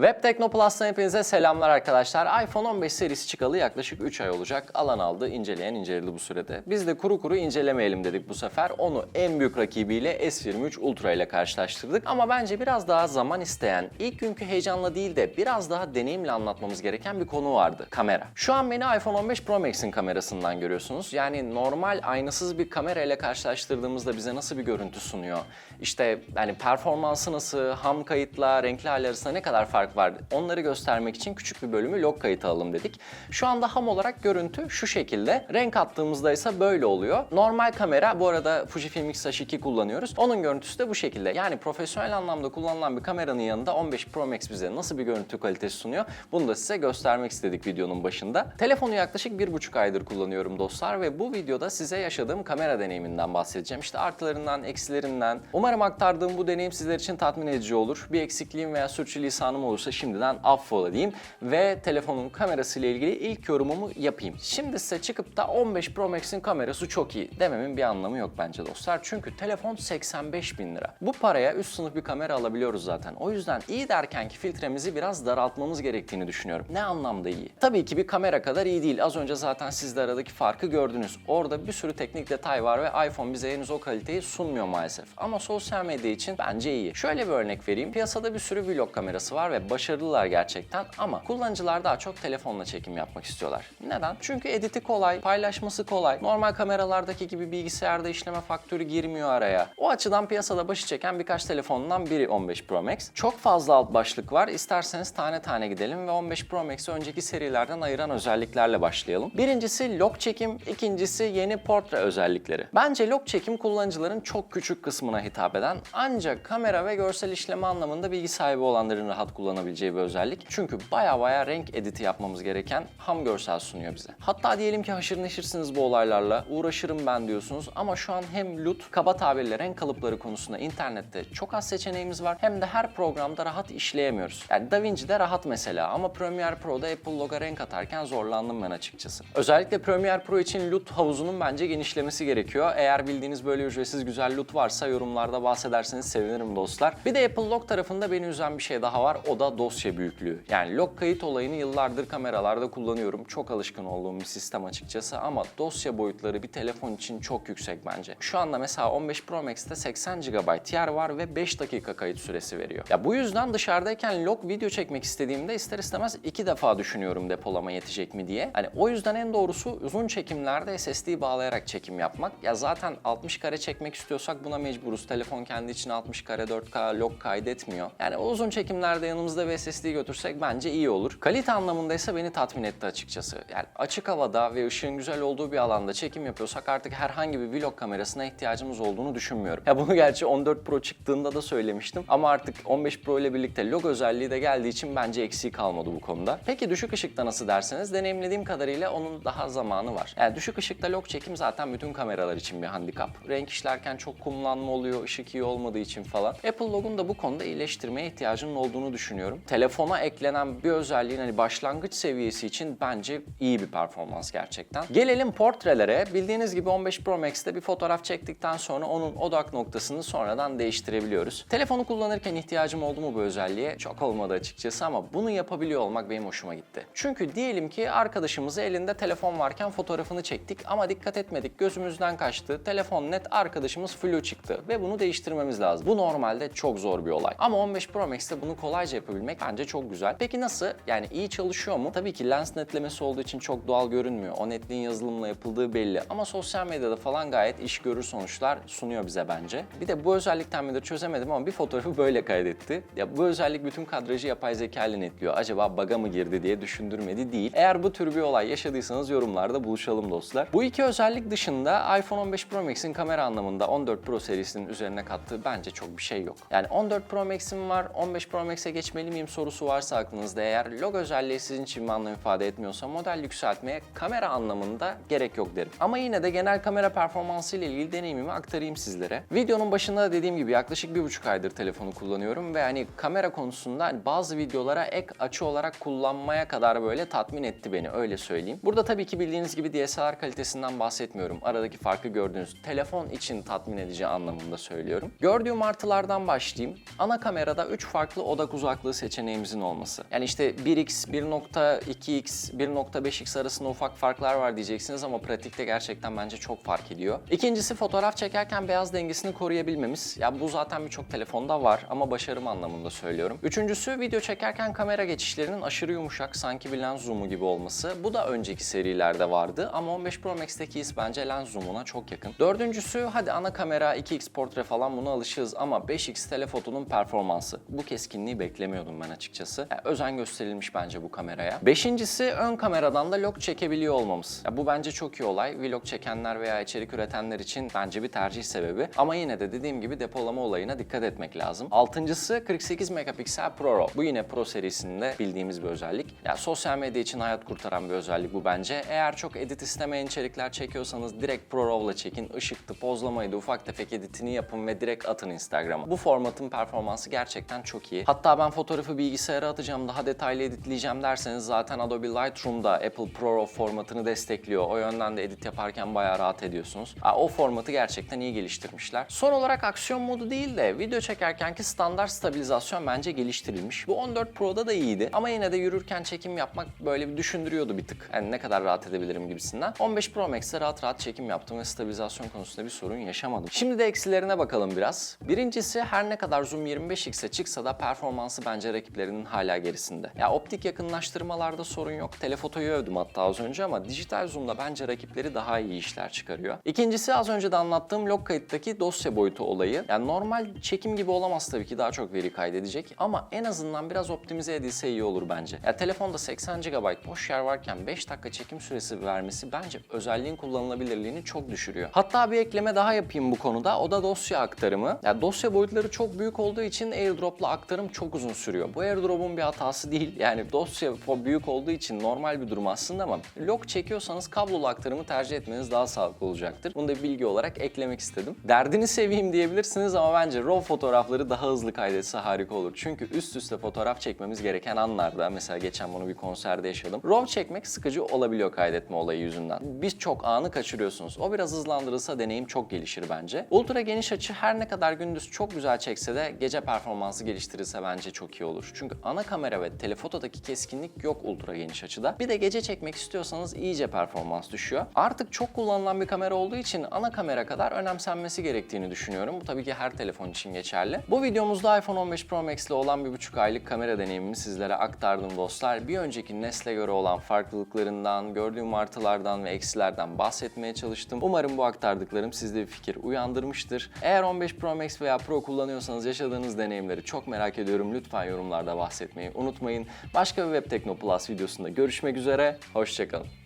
Web Teknoplus'tan hepinize selamlar arkadaşlar. iPhone 15 serisi çıkalı yaklaşık 3 ay olacak. Alan aldı, inceleyen inceledi bu sürede. Biz de kuru kuru incelemeyelim dedik bu sefer. Onu en büyük rakibiyle S23 Ultra ile karşılaştırdık. Ama bence biraz daha zaman isteyen, ilk günkü heyecanla değil de biraz daha deneyimle anlatmamız gereken bir konu vardı. Kamera. Şu an beni iPhone 15 Pro Max'in kamerasından görüyorsunuz. Yani normal aynasız bir kamera ile karşılaştırdığımızda bize nasıl bir görüntü sunuyor? İşte yani performansı nasıl, ham kayıtla renkli hal arasında ne kadar fark var? Onları göstermek için küçük bir bölümü log kayıt alalım dedik. Şu anda ham olarak görüntü şu şekilde. Renk attığımızda ise böyle oluyor. Normal kamera bu arada Fujifilm X-H2 kullanıyoruz. Onun görüntüsü de bu şekilde. Yani profesyonel anlamda kullanılan bir kameranın yanında 15 Pro Max bize nasıl bir görüntü kalitesi sunuyor? Bunu da size göstermek istedik videonun başında. Telefonu yaklaşık bir buçuk aydır kullanıyorum dostlar ve bu videoda size yaşadığım kamera deneyiminden bahsedeceğim. İşte artılarından, eksilerinden. Umarım aktardığım bu deneyim sizler için tatmin edici olur. Bir eksikliğim veya sürçülisanım olursa şimdiden affola diyeyim ve telefonun kamerası ile ilgili ilk yorumumu yapayım. Şimdi size çıkıp da 15 Pro Max'in kamerası çok iyi dememin bir anlamı yok bence dostlar. Çünkü telefon 85 bin lira. Bu paraya üst sınıf bir kamera alabiliyoruz zaten. O yüzden iyi derken ki filtremizi biraz daraltmamız gerektiğini düşünüyorum. Ne anlamda iyi? Tabii ki bir kamera kadar iyi değil. Az önce zaten siz de aradaki farkı gördünüz. Orada bir sürü teknik detay var ve iPhone bize henüz o kaliteyi sunmuyor maalesef. Ama sosyal medya için bence iyi. Şöyle bir örnek vereyim. Piyasada bir sürü vlog kamerası var ve başarılılar gerçekten ama kullanıcılar daha çok telefonla çekim yapmak istiyorlar. Neden? Çünkü editi kolay, paylaşması kolay. Normal kameralardaki gibi bilgisayarda işleme faktörü girmiyor araya. O açıdan piyasada başı çeken birkaç telefondan biri 15 Pro Max. Çok fazla alt başlık var. İsterseniz tane tane gidelim ve 15 Pro Max'i önceki serilerden ayıran özelliklerle başlayalım. Birincisi log çekim, ikincisi yeni portre özellikleri. Bence log çekim kullanıcıların çok küçük kısmına hitap eden ancak kamera ve görsel işleme anlamında bilgi sahibi olanların rahat kullanabileceği bir özellik. Çünkü baya baya renk editi yapmamız gereken ham görsel sunuyor bize. Hatta diyelim ki haşır neşirsiniz bu olaylarla, uğraşırım ben diyorsunuz ama şu an hem LUT, kaba tabirle renk kalıpları konusunda internette çok az seçeneğimiz var hem de her programda rahat işleyemiyoruz. Yani DaVinci'de rahat mesela ama Premiere Pro'da Apple Log'a renk atarken zorlandım ben açıkçası. Özellikle Premiere Pro için LUT havuzunun bence genişlemesi gerekiyor. Eğer bildiğiniz böyle ücretsiz güzel LUT varsa yorumlarda bahsederseniz sevinirim dostlar. Bir de Apple Log tarafında beni üzen bir şey daha var. O da dosya büyüklüğü. Yani log kayıt olayını yıllardır kameralarda kullanıyorum. Çok alışkın olduğum bir sistem açıkçası ama dosya boyutları bir telefon için çok yüksek bence. Şu anda mesela 15 Pro Max'te 80 GB yer var ve 5 dakika kayıt süresi veriyor. Ya bu yüzden dışarıdayken log video çekmek istediğimde ister istemez iki defa düşünüyorum depolama yetecek mi diye. Hani o yüzden en doğrusu uzun çekimlerde SSD bağlayarak çekim yapmak. Ya zaten 60 kare çekmek istiyorsak buna mecburuz. Telefon kendi için 60 kare 4K log kaydetmiyor. Yani o uzun çekimlerde yanımızda bir SSD götürsek bence iyi olur. Kalite anlamında ise beni tatmin etti açıkçası. Yani açık havada ve ışığın güzel olduğu bir alanda çekim yapıyorsak artık herhangi bir vlog kamerasına ihtiyacımız olduğunu düşünmüyorum. Ya bunu gerçi 14 Pro çıktığında da söylemiştim ama artık 15 Pro ile birlikte log özelliği de geldiği için bence eksiği kalmadı bu konuda. Peki düşük ışıkta nasıl derseniz deneyimlediğim kadarıyla onun daha zamanı var. Yani düşük ışıkta log çekim zaten bütün kameralar için bir handikap. Renk işlerken çok kumlanma oluyor, ışık iyi olmadığı için falan. Apple Log'un da bu konuda iyileştirmeye ihtiyacının olduğunu düşünüyorum. Telefona eklenen bir özelliğin hani başlangıç seviyesi için bence iyi bir performans gerçekten. Gelelim portrelere. Bildiğiniz gibi 15 Pro Max'te bir fotoğraf çektikten sonra onun odak noktasını sonradan değiştirebiliyoruz. Telefonu kullanırken ihtiyacım oldu mu bu özelliğe? Çok olmadı açıkçası ama bunu yapabiliyor olmak benim hoşuma gitti. Çünkü diyelim ki arkadaşımızı elinde telefon varken fotoğrafını çektik ama dikkat etmedik gözümüzden kaçtı. Telefon net arkadaşımız flu çıktı ve bunu değiştirmemiz lazım. Bu normalde çok zor bir olay. Ama 15 Pro Max'te bunu kolayca yapabilmek bence çok güzel. Peki nasıl? Yani iyi çalışıyor mu? Tabii ki lens netlemesi olduğu için çok doğal görünmüyor. O netliğin yazılımla yapıldığı belli. Ama sosyal medyada falan gayet iş görür sonuçlar sunuyor bize bence. Bir de bu özellikten midir çözemedim ama bir fotoğrafı böyle kaydetti. Ya bu özellik bütün kadrajı yapay zeka ile netliyor. Acaba bug'a mı girdi diye düşündürmedi değil. Eğer bu tür bir olay yaşadıysanız yorumlarda buluşalım dostlar. Bu iki özellik dışında iPhone 15 Pro Max'in kamera anlamında 14 Pro serisinin üzerine kattığı bence çok bir şey yok. Yani 14 Pro Max'im var, 15 Pro Max'e geçmeli miyim sorusu varsa aklınızda eğer log özelliği sizin için bir anlam ifade etmiyorsa model yükseltmeye kamera anlamında gerek yok derim. Ama yine de genel kamera performansı ile ilgili deneyimimi aktarayım sizlere. Videonun başında da dediğim gibi yaklaşık bir buçuk aydır telefonu kullanıyorum ve hani kamera konusunda hani bazı videolara ek açı olarak kullanmaya kadar böyle tatmin etti beni öyle söyleyeyim. Burada tabii ki bildiğiniz gibi DSLR kalitesinden bahsetmiyorum. Aradaki farkı gördüğünüz telefon için tatmin edici anlamında söylüyorum. Gördüğüm artılardan başlayayım. Ana kamerada 3 farklı odak uzaklığı sıcaklığı seçeneğimizin olması. Yani işte 1x, 1.2x, 1.5x arasında ufak farklar var diyeceksiniz ama pratikte gerçekten bence çok fark ediyor. İkincisi fotoğraf çekerken beyaz dengesini koruyabilmemiz. Ya bu zaten birçok telefonda var ama başarım anlamında söylüyorum. Üçüncüsü video çekerken kamera geçişlerinin aşırı yumuşak sanki bir lens zoom'u gibi olması. Bu da önceki serilerde vardı ama 15 Pro Max'teki his bence lens zoom'una çok yakın. Dördüncüsü hadi ana kamera 2x portre falan buna alışığız ama 5x telefotonun performansı. Bu keskinliği beklemiyordum ben açıkçası. Ya, özen gösterilmiş bence bu kameraya. Beşincisi ön kameradan da log çekebiliyor olmamız. Ya, bu bence çok iyi olay. Vlog çekenler veya içerik üretenler için bence bir tercih sebebi. Ama yine de dediğim gibi depolama olayına dikkat etmek lazım. Altıncısı 48 megapiksel ProRAW. Bu yine Pro serisinde bildiğimiz bir özellik. Ya sosyal medya için hayat kurtaran bir özellik bu bence. Eğer çok edit istemeyen içerikler çekiyorsanız direkt ProRAW'la çekin. Işıktı, pozlamaydı, ufak tefek editini yapın ve direkt atın Instagram'a. Bu formatın performansı gerçekten çok iyi. Hatta ben fotoğrafı bilgisayara atacağım, daha detaylı editleyeceğim derseniz zaten Adobe Lightroom'da Apple ProRAW formatını destekliyor. O yönden de edit yaparken bayağı rahat ediyorsunuz. O formatı gerçekten iyi geliştirmişler. Son olarak aksiyon modu değil de video çekerkenki standart stabilizasyon bence geliştirilmiş. Bu 14 Pro'da da iyiydi ama yine de yürürken çekim yapmak böyle bir düşündürüyordu bir tık. Yani ne kadar rahat edebilirim gibisinden. 15 Pro Max'te rahat rahat çekim yaptım ve stabilizasyon konusunda bir sorun yaşamadım. Şimdi de eksilerine bakalım biraz. Birincisi her ne kadar zoom 25x'e çıksa da performansı bence rakiplerinin hala gerisinde. Ya optik yakınlaştırmalarda sorun yok. Telefotoyu övdüm hatta az önce ama dijital zoom'da bence rakipleri daha iyi işler çıkarıyor. İkincisi az önce de anlattığım log kayıttaki dosya boyutu olayı. Yani normal çekim gibi olamaz tabii ki daha çok veri kaydedecek ama en azından biraz optimize edilse iyi olur bence. Ya telefonda 80 GB boş yer varken 5 dakika çekim süresi vermesi bence özelliğin kullanılabilirliğini çok düşürüyor. Hatta bir ekleme daha yapayım bu konuda. O da dosya aktarımı. Ya dosya boyutları çok büyük olduğu için AirDrop'la aktarım çok uzun sürüyor. Bu AirDrop'un bir hatası değil. Yani dosya büyük olduğu için normal bir durum aslında ama log çekiyorsanız kablolu aktarımı tercih etmeniz daha sağlıklı olacaktır. Bunu da bilgi olarak eklemek istedim. Derdini seveyim diyebilirsiniz ama bence RAW fotoğrafları daha hızlı kaydetse harika olur. Çünkü üst üste fotoğraf çekmemiz gereken anlarda mesela geçen bunu bir konserde yaşadım. RAW çekmek sıkıcı olabiliyor kaydetme olayı yüzünden. Biz çok anı kaçırıyorsunuz. O biraz hızlandırılsa deneyim çok gelişir bence. Ultra geniş açı her ne kadar gündüz çok güzel çekse de gece performansı geliştirirse bence çok iyi olur. Çünkü ana kamera ve telefotodaki keskinlik yok ultra geniş açıda. Bir de gece çekmek istiyorsanız iyice performans düşüyor. Artık çok kullanılan bir kamera olduğu için ana kamera kadar önemsenmesi gerektiğini düşünüyorum. Bu tabii ki her telefon için geçerli. Bu videomuzda iPhone 15 Pro Max ile olan bir buçuk aylık kamera deneyimimi sizlere aktardım dostlar. Bir önceki nesle göre olan farklılıklarından, gördüğüm artılardan ve eksilerden bahsetmeye çalıştım. Umarım bu aktardıklarım sizde bir fikir uyandırmıştır. Eğer 15 Pro Max veya Pro kullanıyorsanız yaşadığınız deneyimleri çok merak ediyorum. Lütfen yorumlarda bahsetmeyi unutmayın. Başka bir Web Tekno Plus videosunda görüşmek üzere. Hoşçakalın.